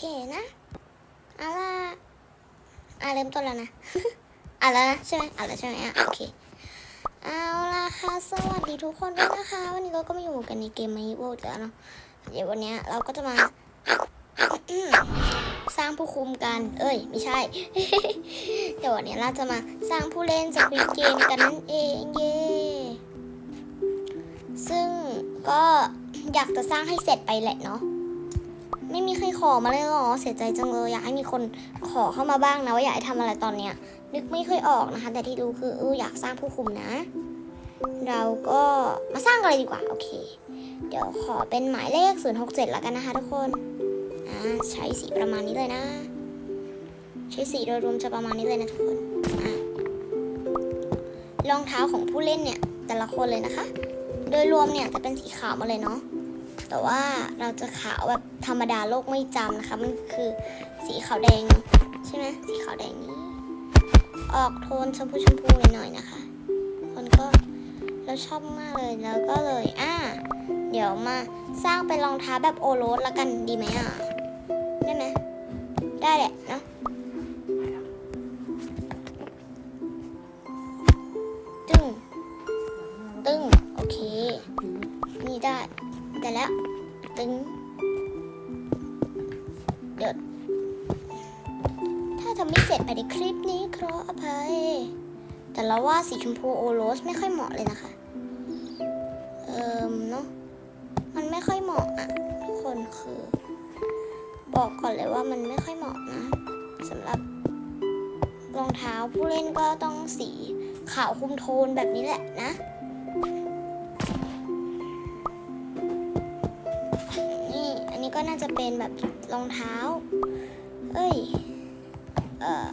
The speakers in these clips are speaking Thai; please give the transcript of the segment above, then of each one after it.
เคนะเอาละอะเริ่มต้นแล้วนะอะแล้วนะใช่ไหมอะแล้วใช่ไหมอะโอเคเอาละค่ะสวัสดีทุกคนด้วยนะคะ วันนี้เราก็มาอยู่กันในเกมมายิโวอีกแล้วเนาะเดี๋ยววันเนี้ยเราก็จะมาสร้างผู้คุมกัน เอ้ย ไม่ใช่ เดี๋ยววันนี้เราจะมาสร้างผู้เล่นจากวีเกมกันนั่นเองเย่ซึ่งก็อยากจะสร้างให้เสร็จไปแหละเนาะ ไม่มีใครขอมาเลยเหรอ เสียใจจังเลย อยากให้มีคนขอเข้ามาบ้างนะว่าอยากให้ทำอะไรตอนเนี้ย นึกไม่ค่อยออกนะคะ แต่ที่รู้คือเอออยากสร้างผู้คุมนะ เราก็มาสร้างกันเลยดีกว่า โอเค เดี๋ยวขอเป็นหมายเลข 067 แล้วกันนะคะทุกคนอ่าใช้สีประมาณนี้เลยนะ ใช้สีโดยรวมจะประมาณนี้เลยนะทุกคนอ่ารองเท้าของผู้เล่นเนี่ยแต่ละคนเลยนะคะ โดยรวมเนี่ยจะเป็นสีขาวมาเลยเนาะ แต่ว่าเราจะขาวแบบธรรมดาโลกไม่จำนะคะ มันคือสีขาวแดงใช่ไหมสีขาวแดงนี้ ออกโทนชมพูชมพูหน่อยนะคะ คนก็เราชอบมากเลยแล้วก็เลยอ่าเดี๋ยวมาสร้างเป็นรองเท้าแบบโอโรสละกันดีไหมอะได้ไหมได้แหละเนาะ ว่าสีชมพูโอโรสไม่ค่อยเหมาะเลยนะคะ เอิมเนาะ มันไม่ค่อยเหมาะอะทุกคนคือ บอกก่อนเลยว่ามันไม่ค่อยเหมาะนะสำหรับรองเท้าผู้เล่นก็ต้องสีขาวคุมโทนแบบนี้แหละนะ นี่อันนี้ก็น่าจะเป็นแบบรองเท้า เอ้ย เอ่อ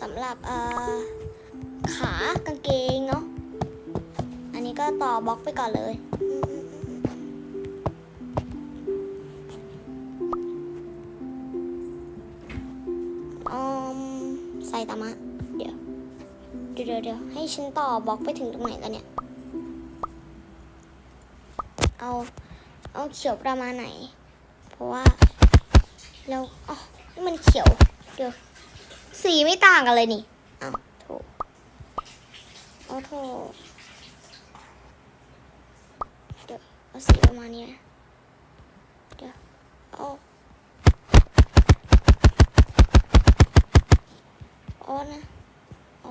สำหรับเอ่อ ขากางเกงเนาะ อันนี้ก็ต่อบล็อกไปก่อนเลยอมใส่ตามะ เดี๋ยว เดี๋ยวเดี๋ยวให้ฉันต่อบล็อกไปถึงตรงไหนแล้วเนี่ย เอา เอาเขียวประมาณไหน เพราะว่าเราอ๋อนี่มันเขียว เดี๋ยว สีไม่ต่างกันเลยนี่ เอาโถเดี๋ยวเอาสีประมาณนี้เดี๋ยวเอาโอ้นะโอ้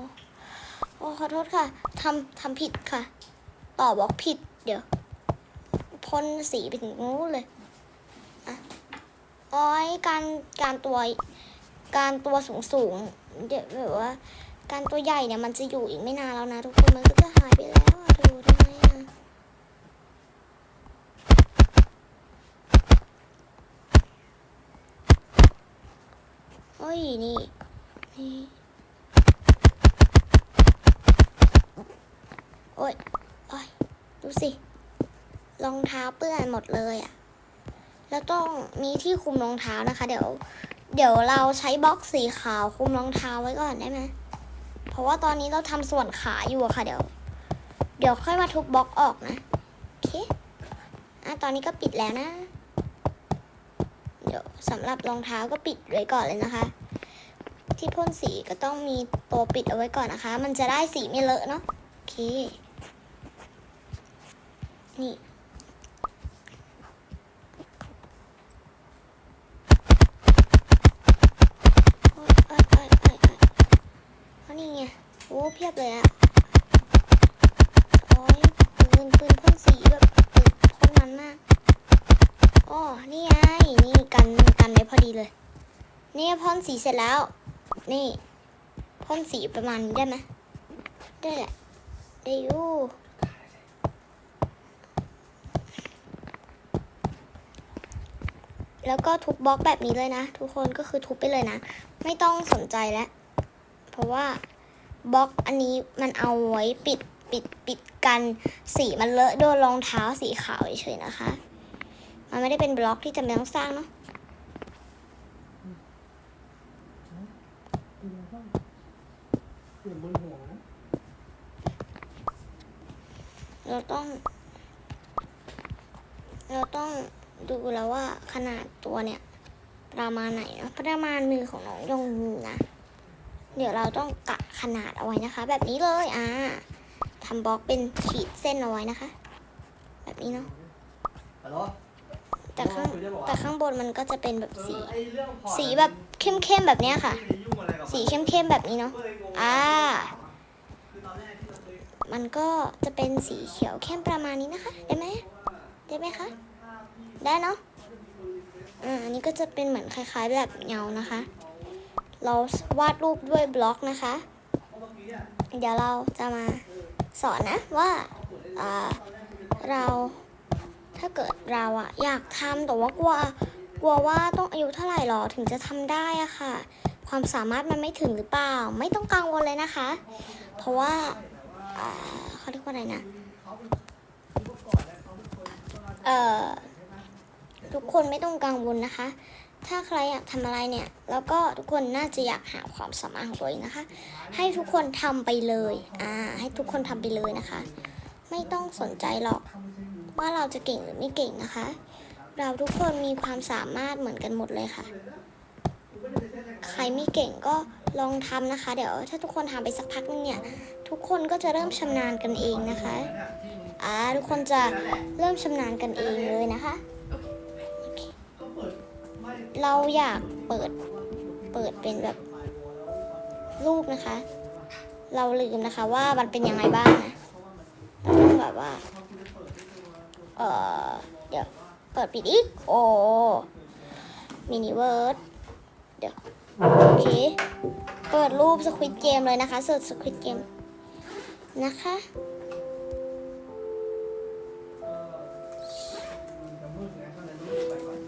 โอ้ขอโทษค่ะทำทำผิดค่ะ ต่อบอกผิด เดี๋ยวพ่นสีไปถึงนู้นเลยอะอ้อยการการตัวการตัวสูงสูงเดี๋ยวแบบว่า การตัวใหญ่เนี่ยมันจะอยู่อีกไม่นานแล้วนะ ทุกคนมันก็จะหายไปแล้วอะดูทำไมอะโอ้ยนี่นี่โอ้ยโอ้ยดูสิรองเท้าเปื้อนหมดเลยอะแล้วต้องมีที่คุมรองเท้านะคะ เดี๋ยว เดี๋ยวเราใช้บล็อกสีขาวคุมรองเท้าไว้ก่อนได้ไหม ราะว่าตอนนี้เราทำส่วนขาอยู่อะค่ะ เดี๋ยว เดี๋ยวค่อยมาทุบบล็อกออกนะ โอเค อะตอนนี้ก็ปิดแล้วนะ เดี๋ยวสำหรับรองเท้าก็ปิดไว้ก่อนเลยนะคะ ที่พ่นสีก็ต้องมีตัวปิดเอาไว้ก่อนนะคะ มันจะได้สีไม่เลอะเนาะ โอเค นี่ โอ๊ยโอ๊ยโอ๊ยโอ๊ยโอ๊ยเพราะนี่ไง โอ้ เพียบเลยอะโอ้ยปืนปืนพ่นสีแบบปืนพ่นมันมากอ๋อนี่ไง นี่กันกันไว้พอดีเลย นี่พ่นสีเสร็จแล้ว นี่พ่นสีประมาณนี้ได้ไหมได้แหละ ได้อยู่แล้วก็ทุบบล็อกแบบนี้เลยนะ ทุกคนก็คือทุบไปเลยนะ ไม่ต้องสนใจแล้ว เพราะว่าบล็อกอันนี้มันเอาไว้ปิดปิดปิดกันสีมันเลอะโดนรองเท้าสีขาวเฉยๆนะคะ มันไม่ได้เป็นบล็อกที่จำเป็นต้องสร้างเนาะ เปลี่ยนบนหัวนะเราต้อง เราต้องดูแล้วว่าขนาดตัวเนี่ย ประมาณไหนนะประมาณมือของน้องยงยูนะ เดี๋ยวเราต้องกะขนาดเอาไว้นะคะ แบบนี้เลยอ่าทำบล็อกเป็นขีดเส้นเอาไว้นะคะ แบบนี้เนาะฮัลโหลแต่ข้างแต่ข้างบนมันก็จะเป็นแบบสีเออไอ้เรื่องพอร์ตสีแบบเข้มๆแบบเนี้ยค่ะไม่ได้ยุ่งอะไรกับมันสีเข้มๆแบบนี้เนาะก็เลยงง อ่า มันก็จะเป็นสีเขียวเข้มประมาณนี้นะคะ ได้ไหมได้ไหมคะ ได้เนาะอ่าอันนี้ก็จะเป็นเหมือนคล้าย ๆ แบบเงานะคะ เราวาดรูปด้วยบล็อกนะคะ เดี๋ยวเราจะมาสอนนะว่าอ่าเราถ้าเกิดเราอะอยากทำแต่ว่ากลัวกลัวว่าต้องอายุเท่าไหร่หรอถึงจะทำได้อะค่ะ ความสามารถมันไม่ถึงหรือเปล่า ไม่ต้องกังวลเลยนะคะ เพราะว่าเขาเรียกว่าอะไรนะเอ่อทุกคนไม่ต้องกังวลนะคะ ถ้าใครอยากทำอะไรเนี่ย แล้วก็ทุกคนน่าจะอยากหาความสามารถของตัวเองนะคะ ให้ทุกคนทำไปเลย อ่า ให้ทุกคนทำไปเลยนะคะ ไม่ต้องสนใจหรอกว่าเราจะเก่งหรือไม่เก่งนะคะ เราทุกคนมีความสามารถเหมือนกันหมดเลยค่ะ ใครไม่เก่งก็ลองทำนะคะ เดี๋ยวถ้าทุกคนทำไปสักพักนึงเนี่ย ทุกคนก็จะเริ่มชำนาญกันเองนะคะอ่าทุกคนจะเริ่มชำนาญกันเองเลยนะคะเปิดไม่เราอยากเปิดเปิดเป็นแบบรูปนะคะ เราลืมนะคะว่ามันเป็นยังไงบ้างนะเราต้องแบบว่า เออเดี๋ยว เปิดปิดอีก โอ้มินิเวิร์ด เดี๋ยว โอเค เปิดรูปสควิตเกมเลยนะคะเสิร์ชสควิตเกมนะคะจะมืดเก่อน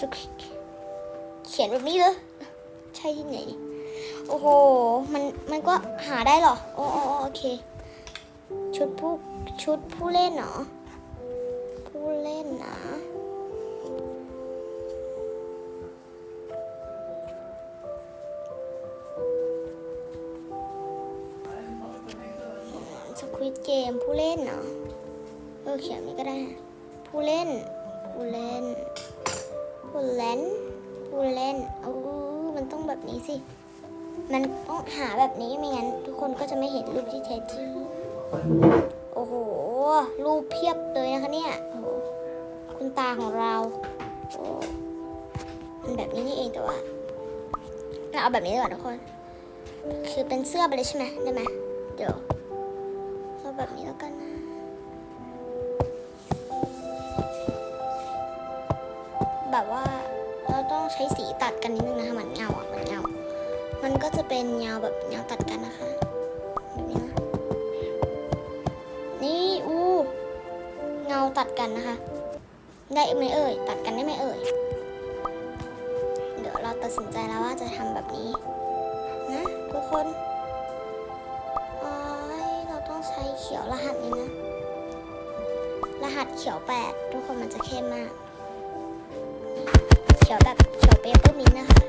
สควิตเขียนแบบนี้เลยใช่ที่ไหน โอ้โห มัน มันก็หาได้หรอ โอ้โอ้โอ้โอเค ชุดผู้ ชุดผู้เล่นเหรอ ผู้เล่นนะ วิตเกมผู้เล่นเนาะเออเขียนนี้ก็ได้ ผู้เล่น ผู้เล่น ผู้เล่น ผู้เล่นเออมันต้องแบบนี้สิ มันต้องหาแบบนี้ไม่งั้น ทุกคนก็จะไม่เห็นรูปที่แท้จริงโอ้โห รูปเพียบเลยนะคะเนี่ยโอ้โหคุณตาของเราโอ้มันแบบนี้นี่เองแต่ว่าเราเอาแบบนี้ดีกว่าทุกคน คือเป็นเสื้อไปเลยใช่ไหมได้ไหมเดี๋ยว แบบนี้แล้วกันนะ แบบว่าเราต้องใช้สีตัดกันนิดนึงนะคะเหมือนเงาอะเหมือนเงา มันก็จะเป็นเงาแบบเงาตัดกันนะคะแบบนี้นะนี่อู้เงาตัดกันนะคะ ได้ไหมเอ่ยตัดกันได้ไหมเอ่ยเดี๋ยวเราตัดสินใจแล้วว่าจะทำแบบนี้นะทุกคน ขียวรหัสนี้นะ รหัสเขียวแปดทุกคนมันจะเข้มมาก เขียวแบบเขียวเปเปอร์มินนะคะ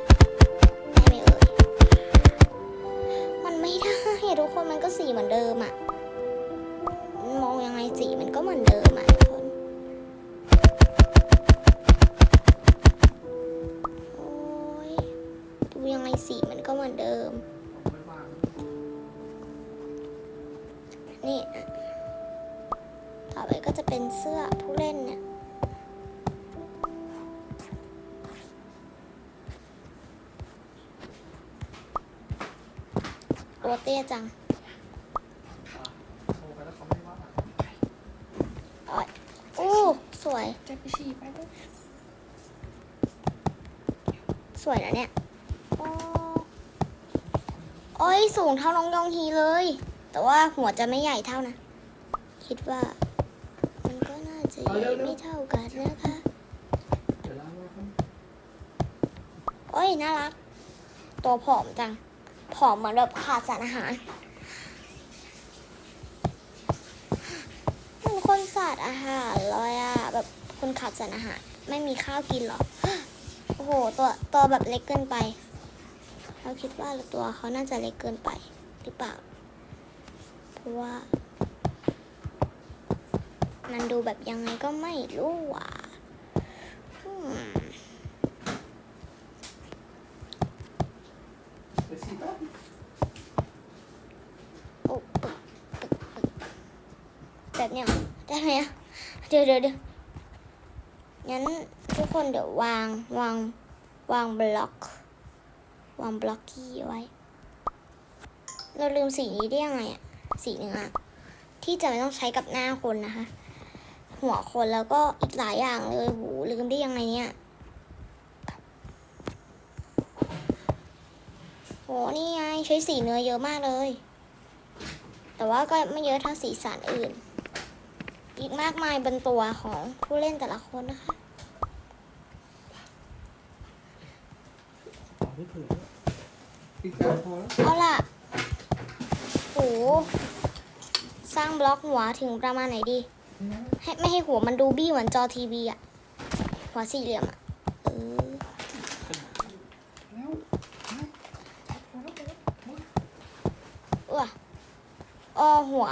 ได้ไหมเอ่ยมันไม่ได้ทุกคนมันก็สีเหมือนเดิมอะมองยังไงสีมันก็เหมือนเดิมอะทุกคนโอ้ยดูยังไงสีมันก็เหมือนเดิม เป็นเสื้อผู้เล่นเนี่ยตัวเตี้ยจังโอ้อยอู้สวย จะไปฉี่ไปด้วยสวยนะเนี่ยโอ้โอ้ยสูงเท่าน้องยองฮีเลย แต่ว่าหัวจะไม่ใหญ่เท่านะ คิดว่า ไม่เท่ากันนะคะโอ้ยน่ารัก ตัวผอมจัง ผอมเหมือนแบบขาดสารอาหารเหมันคนขาดอาหารเลยอะแบบคนขาดสารอาหาร ไม่มีข้าวกินหรอโอ้โห ตัวตัวแบบเล็กเกินไป เราคิดว่าตัวเขาน่าจะเล็กเกินไปหรือเปล่า เพราะว่า มันดูแบบยังไงก็ไม่รู้ว่ะแบบเนี้ยได้ไหมเดี๋ยวเดี๋ยวเดี๋ยวงั้นทุกคนเดี๋ยววางวางวางบล็อก วางบล็อกกี้ไว้ เราลืมสีนี้ได้ยังไงอะสีเนื้อที่จะไม่ต้องใช้กับหน้าคนนะคะ หัวคนแล้วก็อีกหลายอย่างเลยหูลืมได้ยังไงเนี่ยโหนี่ไงใช้สีเนื้อเยอะมากเลย แต่ว่าก็ไม่เยอะเท่าสีสันอื่น อีกมากมายบนตัวของผู้เล่นแต่ละคนนะคะต่อไม่เผื่ออีกการพอแล้วเอาล่ะโหสร้างบล็อกหัวถึงประมาณไหนดี ให้ไม่ให้หัวมันดูบี้เหมือนจอทีวีอะหัวสี่เหลี่ยมอะเออแล้วไปพอแล้วพอแล้วเอหัว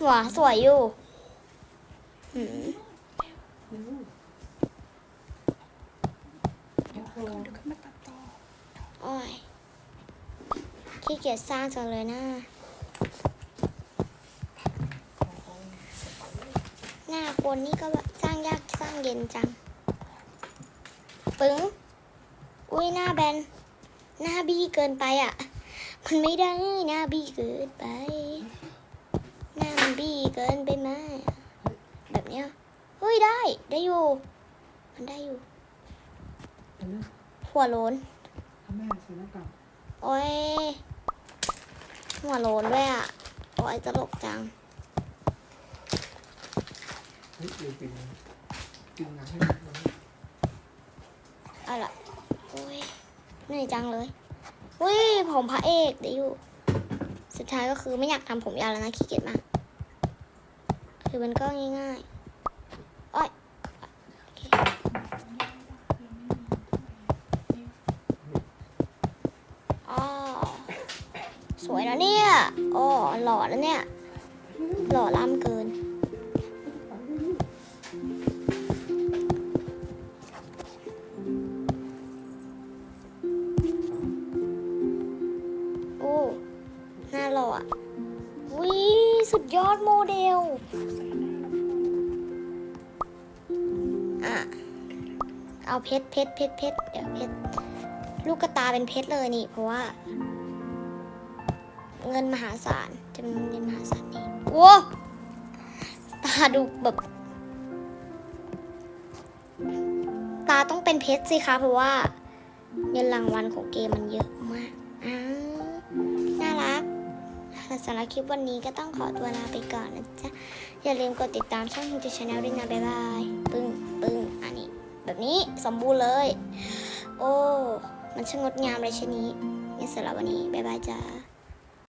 หัวสวยอยู่หืมเร็วพอเดี๋ยวขึ้นมาตัดต่อโอ้ยขี้เกียจสร้างจังเลยนะ หน้าคนนี่ก็แบบสร้างยากสร้างเย็นจัง ปึ้ง อุ้ยหน้าแบน หน้าบี้เกินไปอะ มันไม่ได้หน้าบี้เกินไป หน้ามันบี้เกินไปไหมแบบเนี้ยเฮ้ยได้ ได้อยู่ มันได้อยู่ไปเร็วหัวโลนถ้าแม่ใส่หน้ากากโอ้ยหัวโลนด้วยอะ โอ้ยตลกจัง เฮ้ยเดียวกินกินน้ำให้มันเอาล่ะโอ้ยเหนื่อยจังเลยอุ้ยผมพระเอกเดี๋ยวอยู่ สุดท้ายก็คือไม่อยากทำผมยาวแล้วนะขี้เกียจมากคือมันก็ง่ายๆโอ้ยโอเคอ๋อสวยแล้วเนี่ย อ๋อ หล่อแล้วเนี่ย หล่อล่ำเกิน ดยอดโมเดล อะ เอาเพชรเพชรเพชรเพชรเดี๋ยวเพชรลูกกระตาเป็นเพชรเลยนี่ เพราะว่า เงินมหาศาลจำนวนเงินมหาศาลนี่โว้ตาดูแบบ ตาต้องเป็นเพชรสิคะเพราะว่า เงินรางวัลของเกมมันเยอะมากอ้า สำหรับคลิปวันนี้ก็ต้องขอตัวลาไปก่อนนะจ๊ะ อย่าลืมกดติดตามช่องฮิวจิชาแนลด้วยนะ บ๊ายบาย ปึ้งปึ้งอันนี้ แบบนี้สมบูรณ์เลย โอ้ มันช่างงดงามเลยชนี้งั้นสำหรับวันนี้ บ๊ายบายจ้า